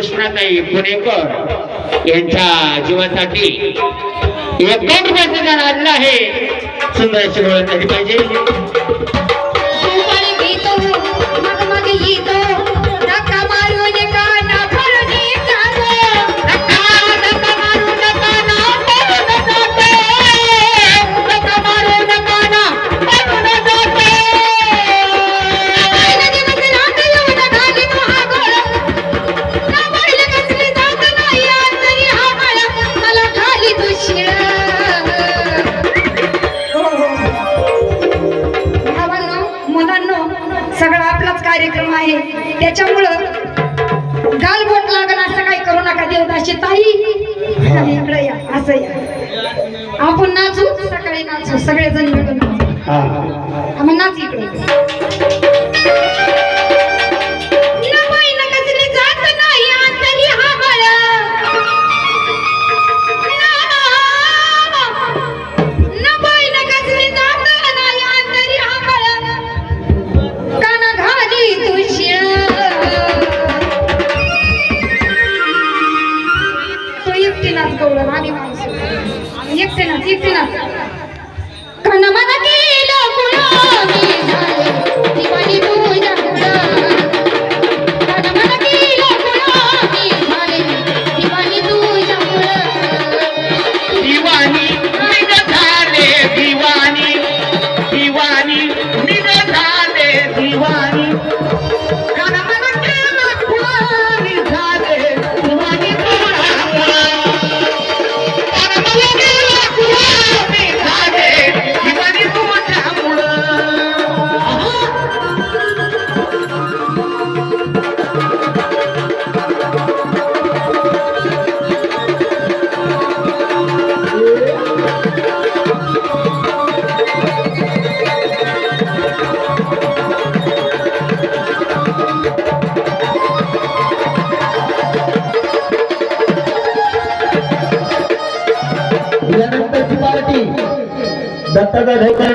कृष्णाताई पुणेकर यांच्या जीवासाठी एक दोन पैसे आणला आहे. सुंदर शिकवलं पाहिजे. कार्यक्रम आहे. त्याच्यामुळं गालबोट लागला असं काही करू नका देवदाशी ताई. इकडे या असं या. आपण नाचू सकाळी नाचू सगळेजण मिळून एकटेनाच गौरव आम्ही माणसं एकटेनाच एकटेनाच खण मला দত্তকে দেখে